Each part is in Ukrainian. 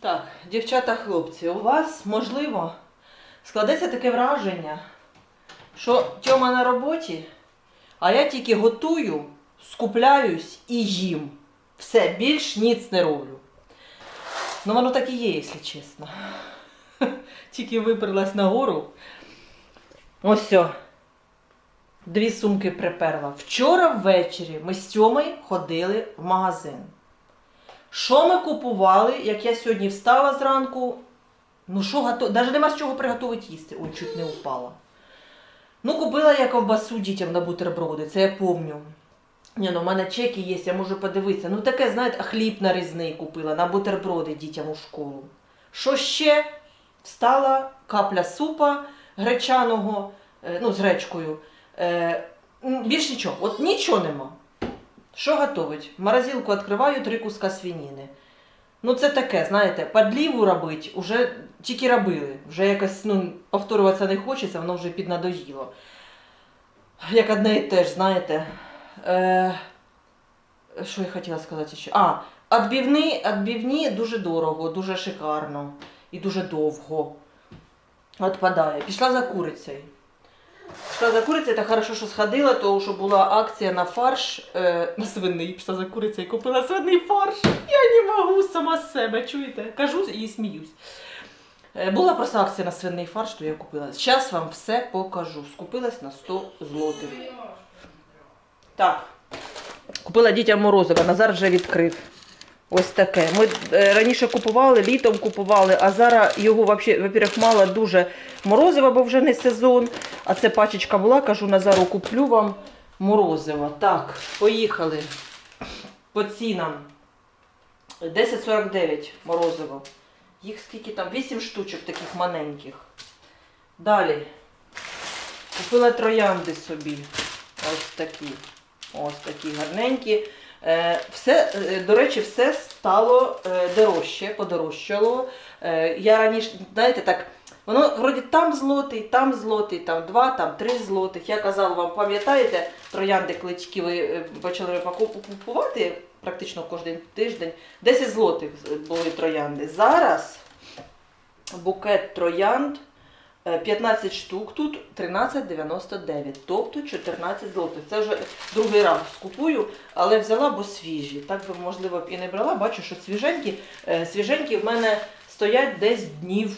Так, дівчата, хлопці, у вас, можливо, складеться таке враження, що Тьома на роботі, а я тільки готую, скупляюсь і їм. Все, більш ніц не роблю. Ну, воно так і є, якщо чесно. Тільки виперлась нагору. Ось все. Дві сумки приперла. Вчора ввечері ми з Тьомою ходили в магазин. Що ми купували, як я сьогодні встала зранку? Ну що готу... Навіть нема з чого приготувати їсти. Ой, чуть не упала. Ну, купила я ковбасу дітям на бутерброди, це я пам'ятаю. Ні, ну в мене чеки є, я можу подивитися. Ну таке, знаєте, хліб нарізний купила на бутерброди дітям у школу. Що ще? Встала капля супа гречаного, е, ну, з гречкою. Е, більш нічого, от нічого нема. Що готовить? Морозилку відкриваю три куска свинини. Ну, це таке, знаєте, подліву робити вже тільки робили. Вже якось ну, повторюватися не хочеться, воно вже піднадоїло. Як одне і те ж, знаєте. Е, що я хотіла сказати ще? А, відбивні, відбивні дуже дорого, дуже шикарно і дуже довго. Отпадає. Пішла за курицею. Пішла за курицею, та хорошо, що сходила, тому що була акція на фарш е, на свиний. Пішла за курицею і купила свиний фарш. Я не можу сама з себе, чуєте? Кажу і сміюсь. Е, Була просто акція на свиний фарш, то я купила. Зараз вам все покажу. Скупилась на 100 злотих. Так. Купила дітям морозиво, Назар вже відкрив. Ось таке. Ми е, раніше купували, літом купували, а зараз його во-первых, мало дуже морозива, бо вже не сезон. А це пачечка була, кажу, Назару, куплю вам морозиво. Так, поїхали. По цінам. 10,49 морозиво. Їх скільки там? 8 штучок таких маленьких. Далі. Купила троянди собі. Ось такі. Ось такі гарненькі. Е, все, е, до речі, все стало е, дорожче, подорожчало. Я раніше, знаєте, так, воно вроді там злотий, там злотий, там два, там три злотих. Я казала вам, пам'ятаєте, троянди клички ви почали купувати практично кожен тиждень. 10 злотих були троянди. Зараз букет троянд 15 штук тут 13,99, тобто 14 злотих. Це вже другий раз купую, але взяла, бо свіжі. Так би, можливо, і не брала. Бачу, що свіженькі. Е, Свіженькі в мене стоять десь днів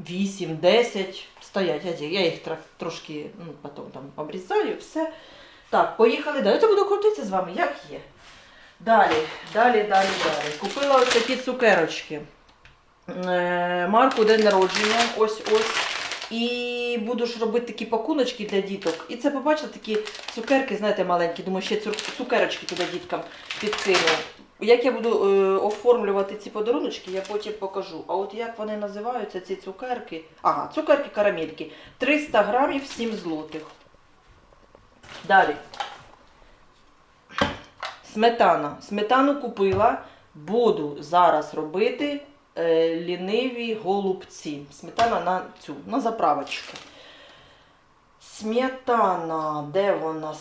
8-10 стоять. Я, я їх трошки ну, потім там обрізаю, все. Так, поїхали далі. Я буду крутитися з вами, як є. Далі, далі, далі, далі. Купила ось такі цукерочки. Е, Марку день народження, ось ось. І буду ж робити такі пакуночки для діток. І це побачила такі цукерки, знаєте, маленькі. Думаю, ще цукерочки туди діткам підкину. Як я буду е, оформлювати ці подаруночки, я потім покажу. А от як вони називаються, ці цукерки? Ага, цукерки карамельки. 300 грамів 7 злотих. Далі. Сметана. Сметану купила. Буду зараз робити ліниві голубці. Сметана на цю, на заправочку. Сметана, де вона?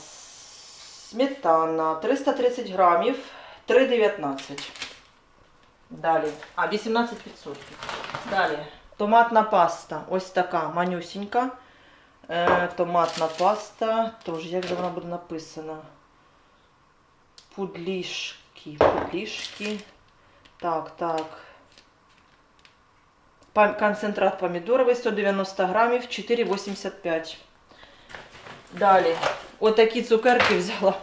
Сметана 330 грамів, 3,19. Далі. А, 18%. Далі. Томатна паста. Ось така манюсінька. Е, томатна паста. Тож, як же вона буде написана? Пудлішки. Пудлішки. Так, так. Концентрат помідоровий 190 грамів, 4,85. Далі. Отакі цукерки взяла.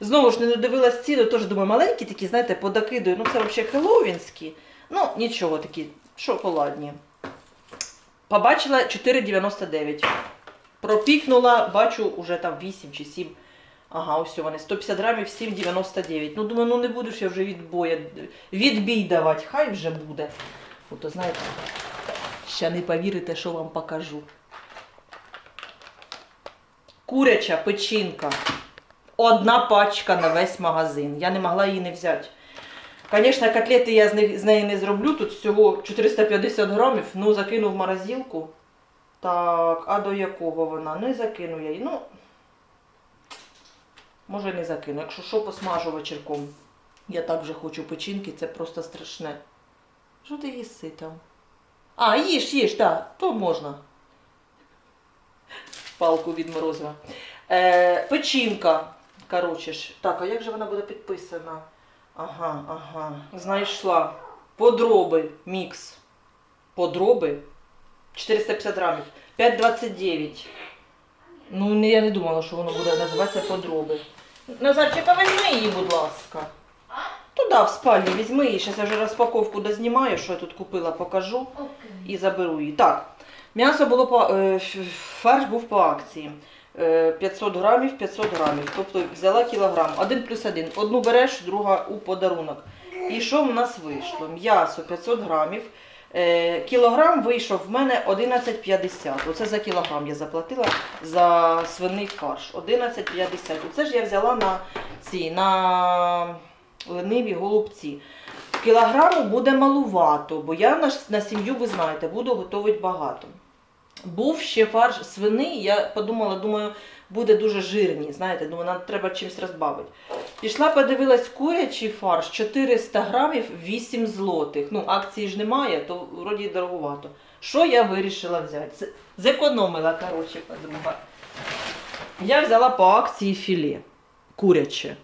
Знову ж не додивилась ціну, теж думаю, маленькі такі, знаєте, подокидую. Ну, це взагалі хеллоуінські. Ну, нічого такі, шоколадні. Побачила 4,99. Пропікнула, бачу, уже там 8 чи 7. Ага, ось вони. 150 грамів 7,99. Ну, думаю, ну не буду я вже відбоя, відбій давати, хай вже буде. Ото, знаєте, ще не повірите, що вам покажу. Куряча печінка. Одна пачка на весь магазин. Я не могла її не взяти. Звісно, котлети я з, них, з неї не зроблю. Тут всього 450 грамів. Ну, закину в морозилку. Так, а до якого вона? Не закину я її. Ну, може не закину. Якщо що, посмажу вечірком. Я так вже хочу печінки, це просто страшне. Що ти їси там? А, їж, їж, так, то можна. Палку від морозива. Е, печінка. Коротше ж. Так, а як же вона буде підписана? Ага, ага. Знайшла. Подроби. Мікс. Подроби. 450 грамів. 5,29. Ну, я не думала, що воно буде називатися подроби. Назарчика, візьми її, будь ласка. Туди, в спальню, візьми її. Зараз я вже розпаковку дознімаю, що я тут купила, покажу і заберу її. Так, м'ясо було по е, фарш був по акції. Е, 500 грамів, 500 грамів. Тобто взяла кілограм. Один плюс один. Одну береш, друга у подарунок. І що в нас вийшло? М'ясо 500 грамів. Е, кілограм вийшов в мене 11,50. Оце за кілограм я заплатила за свиний фарш. 11,50. Оце ж я взяла на ці, на лениві голубці. Кілограму буде малувато, бо я на, на сім'ю, ви знаєте, буду готувати багато. Був ще фарш свини, я подумала, думаю, буде дуже жирний. Знаєте, думаю, нам треба чимось розбавити. Пішла, подивилась курячий фарш 400 грамів 8 злотих. Ну, акції ж немає, то вроді дороговато. Що я вирішила взяти? Зекономила, коротше, подруга. Я взяла по акції філе куряче.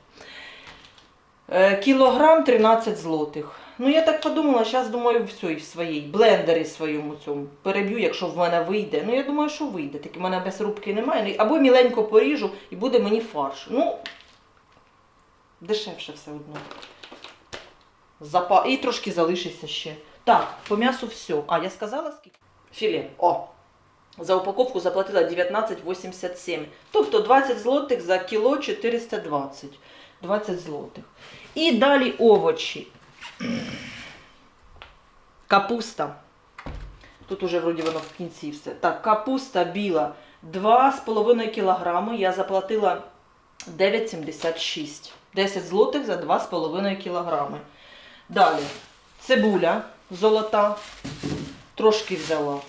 Е, Кілограм 13 злотих. Ну, я так подумала, зараз думаю, в цій своїй блендері своєму цьому переб'ю, якщо в мене вийде. Ну, я думаю, що вийде. Так в мене без рубки немає. Ну, Або міленько поріжу і буде мені фарш. Ну, дешевше все одно. Запа... І трошки залишиться ще. Так, по м'ясу все. А, я сказала скільки? Філе. О! За упаковку заплатила 19,87. Тобто 20 злотих за кіло 420. 20 злотих. І далі овочі. Капуста. Тут уже вроді воно в кінці все. Так, капуста біла 2,5 кг. Я заплатила 9,76. 10 злотих за 2,5 кг. Далі. Цибуля золота. Трошки взяла.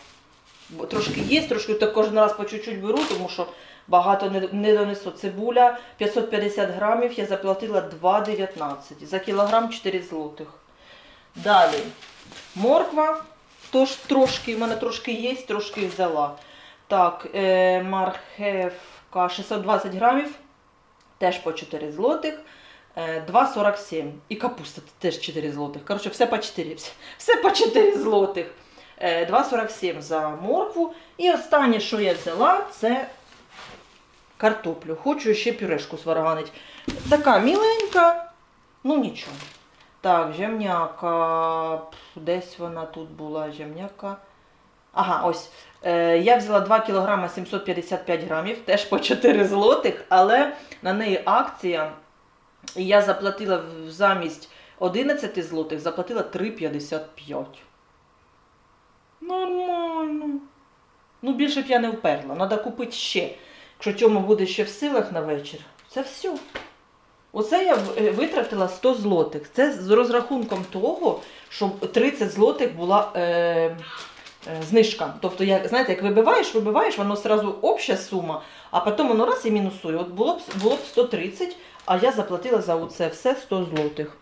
Трошки є, трошки так кожен раз по чуть-чуть беру, тому що багато не, не донесу. Цибуля 550 грамів, я заплатила 2,19. За кілограм 4 злотих. Далі. Морква. Тож трошки, в мене трошки є, трошки взяла. Так, е, мархевка 620 грамів, теж по 4 злотих. Е, 2,47. І капуста теж 4 злотих. Коротше, все по 4. Все, по 4 злотих. Е, 2,47 за моркву. І останнє, що я взяла, це картоплю. Хочу ще пюрешку сварганити. Така міленька, ну нічого. Так, жемняка. Десь вона тут була жемняка. Ага, ось. Е, я взяла 2 кг 755 грамів, теж по 4 злотих, але на неї акція. І я заплатила замість 11 злотих, заплатила 3,55. Нормально. Ну, більше б я не вперла. Треба купити ще. Якщо Тьома буде ще в силах на вечір, це все. Оце я е, витратила 100 злотих. Це з розрахунком того, щоб 30 злотих була е, е, знижка. Тобто, як, знаєте, як вибиваєш, вибиваєш, воно одразу обща сума, а потім воно раз і мінусує. От було б, було б 130, а я заплатила за це все 100 злотих.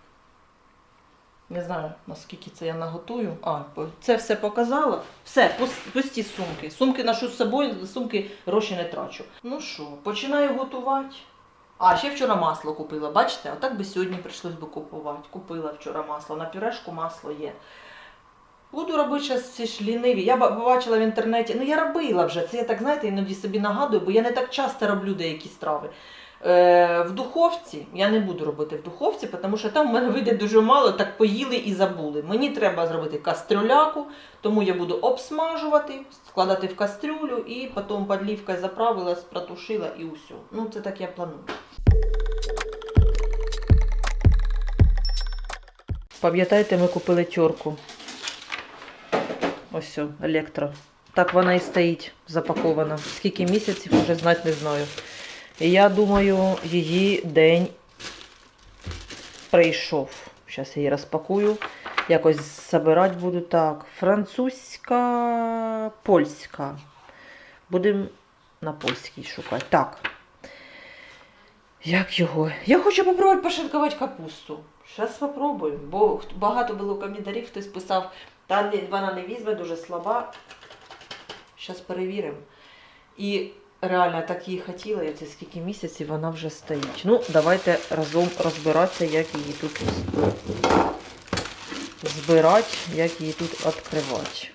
Не знаю, наскільки це я наготую. А, це все показала. Все, пусті сумки. Сумки ношу з собою, сумки гроші не трачу. Ну що, починаю готувати. А, ще вчора масло купила. Бачите, отак би сьогодні прийшлось би купувати. Купила вчора масло. На пюрешку масло є. Буду робити зараз ці ж ліниві. Я ба- побачила в інтернеті. Ну я робила вже. Це я так знаєте, іноді собі нагадую, бо я не так часто роблю деякі страви. Е, в духовці я не буду робити в духовці, тому що там в мене вийде дуже мало, так поїли і забули. Мені треба зробити кастрюляку, тому я буду обсмажувати, складати в кастрюлю і потім подлівкою заправилась, протушила і усе. Ну це так я планую. Пам'ятаєте, ми купили тьорку. Ось електро. Так вона і стоїть запакована. Скільки місяців вже знати не знаю. І я думаю, її день прийшов. Зараз її розпакую. Якось забирати буду так. Французька, польська. Будемо на польській шукати. Так. Як його? Я хочу попробувати пошинкувати капусту. Зараз спробуємо, бо багато було коментарів, хтось писав, та вона не візьме, дуже слаба. Зараз перевіримо. І реально так її хотіла, і це скільки місяців вона вже стоїть. Ну, давайте разом розбиратися, як її тут збирати, як її тут відкривати.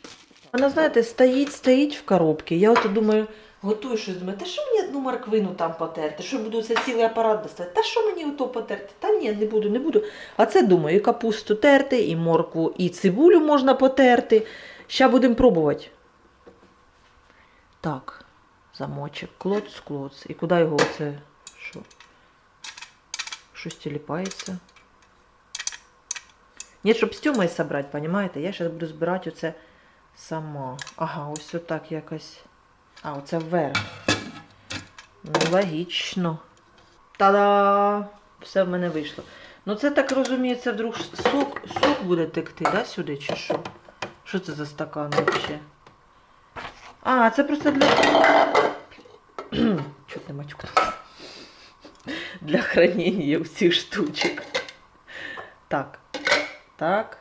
Вона, знаєте, стоїть, стоїть в коробці. Я от думаю, готую щось, думаю, та що мені одну морквину там потерти? Що буду це цілий апарат достати? Та що мені ото потерти? Та ні, не буду, не буду. А це думаю, і капусту терти, і моркву, і цибулю можна потерти. Ща будемо пробувати. Так, замочок, клоц, клоц. І куди його оце? Що? Щось тіліпається. Ні, щоб з Тьомою собрати, понімаєте? Я зараз буду збирати оце сама. Ага, ось отак якось. А, оце вверх. Ну, логічно. Та-да! Все в мене вийшло. Ну це так розуміється, вдруг сок, сок буде текти, да, сюди, чи що? Що це за стакан взагалі? А, це просто для. Чуть не матюкнула. Для хранення всіх штучок. Так. Так.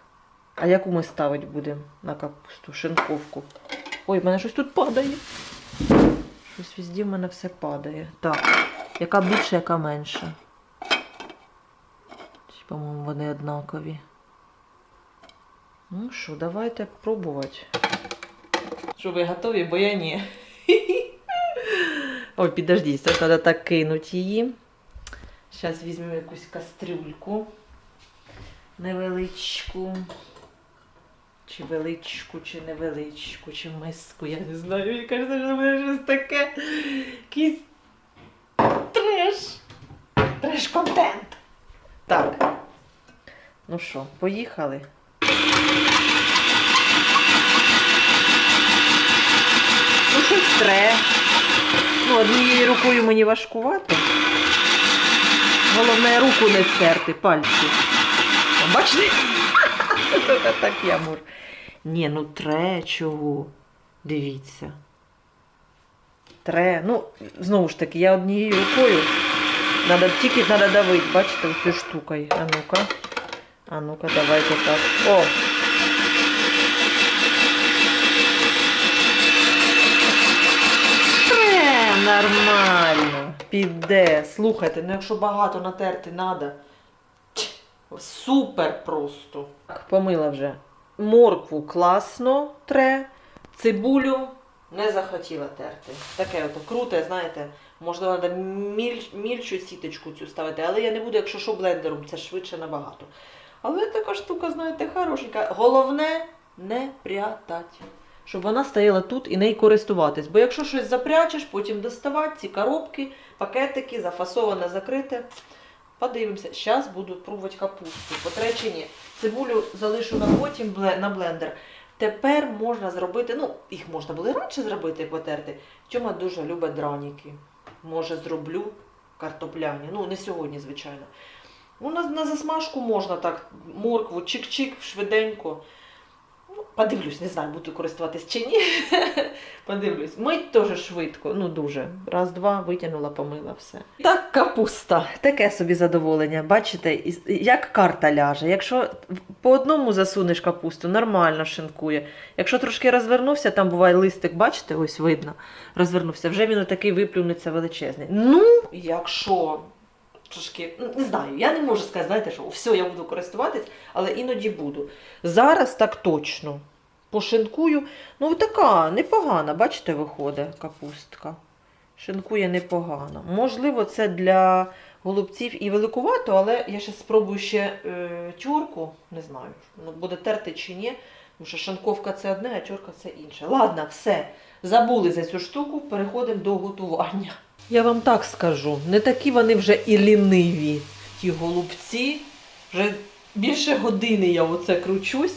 А яку ми ставити будемо на капусту? Шинковку. Ой, в мене щось тут падає. Щось везде в мене все падає. Так. Яка більша, яка менша. По-моєму, вони однакові. Ну що, давайте пробувати. Що ви готові, бо я ні. Ой, підождіть, це треба так кинути її. Зараз візьмемо якусь кастрюльку. Невеличку. Чи величку, чи невеличку, чи миску, я не знаю. Мені кажеться, що буде щось таке. Якийсь треш. Треш-контент. Так. Ну що, поїхали? Ну, щось тре. Ну, однією рукою мені важкувати. Головне руку не стерти, пальці. О, Бачите? Так я можу. Ні, ну тре чого. Дивіться. Тре. Ну, знову ж таки, я однією рукою. Надо, тільки треба давити, бачите, оцю штукою. А ну-ка. А ну-ка, давайте так. О! Тре, нормально. Піде. Слухайте, ну якщо багато натерти треба. Супер просто. Так, помила вже. Моркву класно тре, цибулю не захотіла терти. Таке ото круте, знаєте, можливо, треба міль, мільчу сіточку цю ставити, але я не буду, якщо що блендером, це швидше набагато. Але така штука, знаєте, хорошенька. Головне не прятати. Щоб вона стояла тут і нею користуватись. Бо якщо щось запрячеш, потім доставати ці коробки, пакетики, зафасоване, закрите. Подивимося. Зараз буду пробувати капусту. Потречі ні. Цибулю залишу на потім на блендер. Тепер можна зробити, ну, їх можна було раніше зробити потерти. Тьома дуже любить драніки. Може, зроблю картопляні. Ну, не сьогодні, звичайно. Ну, на, на засмажку можна так, моркву, чик-чик, швиденько. Подивлюсь, не знаю, буду користуватись чи ні. Подивлюсь. Мить теж швидко, ну дуже. Раз-два, витягнула, помила все. Так, капуста. Таке собі задоволення. Бачите, як карта ляже. Якщо по одному засунеш капусту, нормально шинкує. Якщо трошки розвернувся, там буває листик, бачите, ось видно, розвернувся, вже він отакий виплюнеться величезний. Ну, якщо трошки, ну, не знаю, я не можу сказати, знаєте, що все, я буду користуватись, але іноді буду. Зараз так точно. Пошинкую. Ну, така непогана, бачите, виходить капустка. Шинкує непогано. Можливо, це для голубців і великувато, але я ще спробую ще е, тюрку. Не знаю, ну, буде терти чи ні. Тому що шинковка це одне, а тюрка це інше. Ладно, все. Забули за цю штуку, переходимо до готування. Я вам так скажу, не такі вони вже і ліниві, ті голубці. Вже більше години я оце кручусь.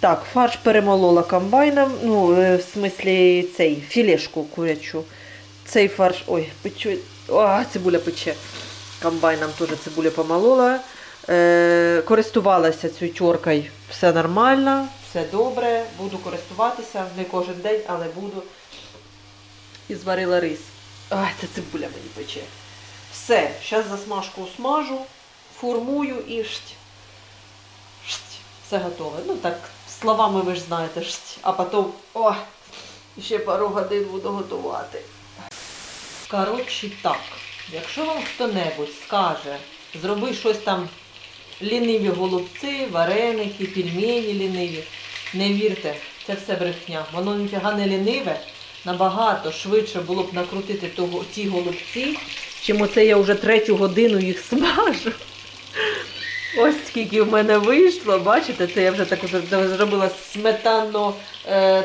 Так, фарш перемолола комбайном, ну, е, в смислі цей філешку курячу. Цей фарш, ой, печу, а, цибуля пече. Комбайном теж цибуля помолола. Е, користувалася цією тьоркою, все нормально, все добре, буду користуватися, не кожен день, але буду. І зварила рис. Ай, це цибуля мені пече. Все, зараз засмажку смажу, формую і шть. все готове. Ну так, словами ви ж знаєте, ж, а потім, о, ще пару годин буду готувати. Коротше так, якщо вам хто-небудь скаже, зроби щось там ліниві голубці, вареники, пельмені ліниві, не вірте, це все брехня. Воно ніфіга не ліниве, набагато швидше було б накрутити того, ті голубці, чим оце я вже третю годину їх смажу. Ось скільки в мене вийшло, бачите, це я вже так зробила сметанно е,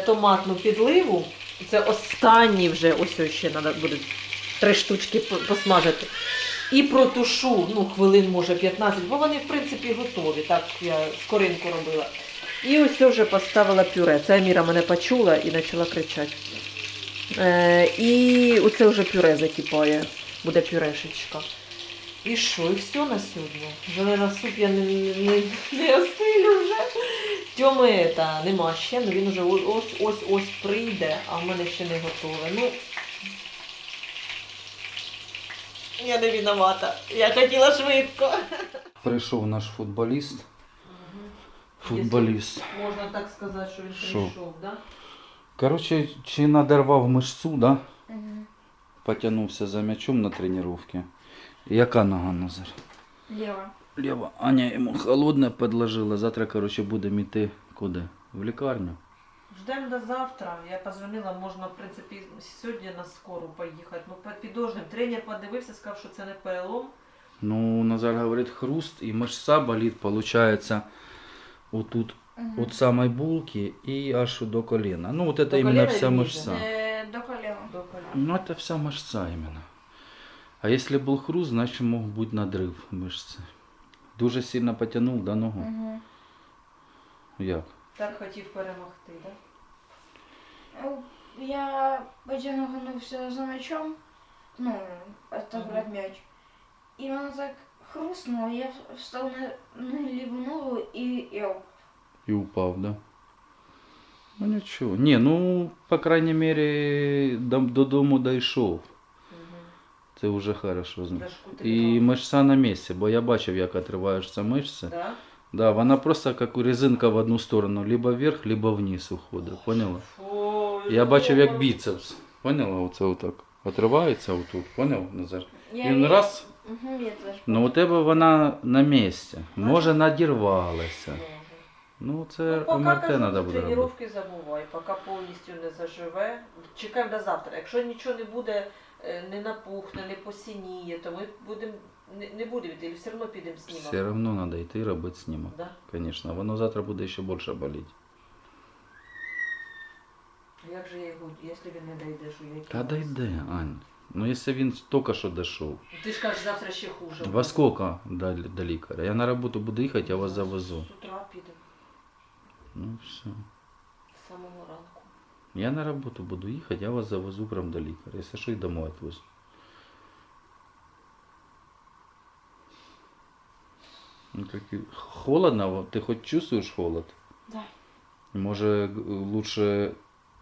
підливу. Це останні вже, ось ось ще треба буде три штучки по- посмажити. І протушу, ну, хвилин може 15, бо вони, в принципі, готові. Так я скоринку робила. І ось вже поставила пюре. Це Аміра мене почула і почала кричати. Е, і оце вже пюре закипає. Буде пюрешечка. І що, і все на сьогодні. Желена суп я не, не, не осилю вже. Тьоми та нема ще, ну він вже ось ось ось прийде, а в мене ще не готове. Ну, я не виновата. Я хотіла швидко. Прийшов наш футболіст. Футболіст. Можна так сказати, що він прийшов, да? Коротше, чи надервав мишцу, да? Потягнувся за м'ячом на тренування. Яка нога Назар? Лево. Ліва. Аня йому холодне підложила. Завтра, коротше, будемо йти куди? В лікарню. Ждемо до завтра. Я позвонила, можна, в принципі, сьогодні на скору поїхати. Ну, під підождем. Тренер подивився, сказав, що це не перелом. Ну, Назар говорить, хруст і мишця болить, получается, отут, от самой булки и аж до колена. Ну, вот это До именно колена вся или ниже? мышца. Э, до колена. До колена. Ну, это вся мышца именно. А если был хруст, значит мог быть надрыв мышцы. Дуже сильно потянул до ногу. Мгм. Як? Так хотів перемогти, так? Ну, Я потягнувся за мячом, ну, отобрать мяч. И он так хрустнул, я встал на, на левую ногу и, и упав, да? Ну нічого. Ні, ну, по крайней мере, до, додому дійшов. Угу. Це вже хорошо. Ти І мишця на місці, бо я бачив, як отриваються мишці. Да? Да, вона просто як резинка в одну сторону, либо вверх, либо вниз уходить. Поняла? Фу, Я бачив як біцепс. Поняла? Оце отак. Отривається отут. Поняв, Назар? Я Він раз, Мгм, я тоже. ну у тебе вона на місці. Може надірвалася. Ну це Ну, МРТ треба буде тренування забувай, поки повністю не заживе. Чекаємо до завтра. Якщо нічого не буде, е, не напухне, не посініє, то ми будемо не, не будемо йти, все одно підемо знімати. Все одно треба йти робити знімок. Да? Звісно, воно завтра буде ще більше боліти. Як же я його, якщо він не дійде, що я Та дойде, Ань. Ну якщо він тільки що дійшов. Ти ж кажеш, завтра ще хуже. Во скільки до, до лікаря? Я на роботу буду їхати, я вас завезу. З утра підемо, Ну все. з самого ранку. Я на работу буду ехать, я вас завезу прям до лікаря. Если что, и домой отвезу. Ну, как Холодно, ты хоть чувствуешь холод? Да. Може лучше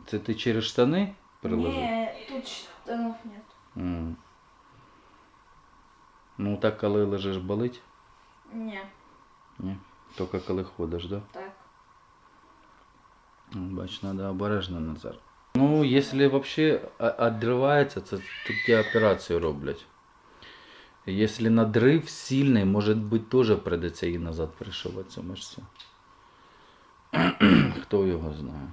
це ти через штани приложив? Не, тут штанов нет. М. Ну так коли лежиш болить? Не, Ні. Тільки коли ходиш, да? так. Бач, надо обережно Назар. Ну, якщо вообще а- відривається, це тоді операцію роблять. Якщо надрив сильний, може бути теж прийдеться її назад пришивати цю мишцю. Хто його знає.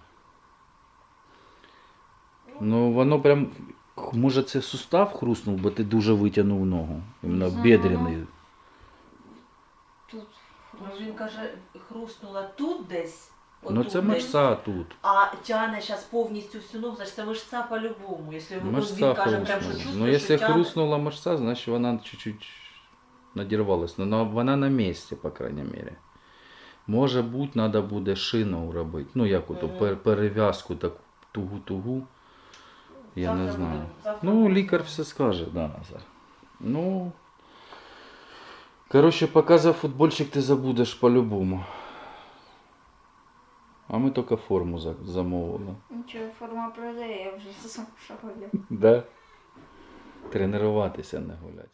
Ну, воно прям. Може це сустав хруснув, бо ти дуже витягнув ногу. Іменно бедрений. Тут він каже, хрустнула тут десь. Ну це мишця тут. А тяне зараз повністю всю ногу, значить це мишця по-любому. Якщо він, каже, прям, що чувствує, Ну, що если тяне. хрустнула мышца, значит вона чуть-чуть надірвалась. Ну, вона на місці, по крайней мере. Може бути, треба буде шину робити. Ну, як ото, Мгм. пер- перев'язку таку тугу-тугу. Я не знаю. завтра Ну, лікар все скаже, да, Назар. Ну. Коротше, поки за футбольчик ти забудеш по-любому. А ми тільки форму за- замовили. Нічого, форма продає, я вже сам шагаю. Да? Тренуватися, не гуляти.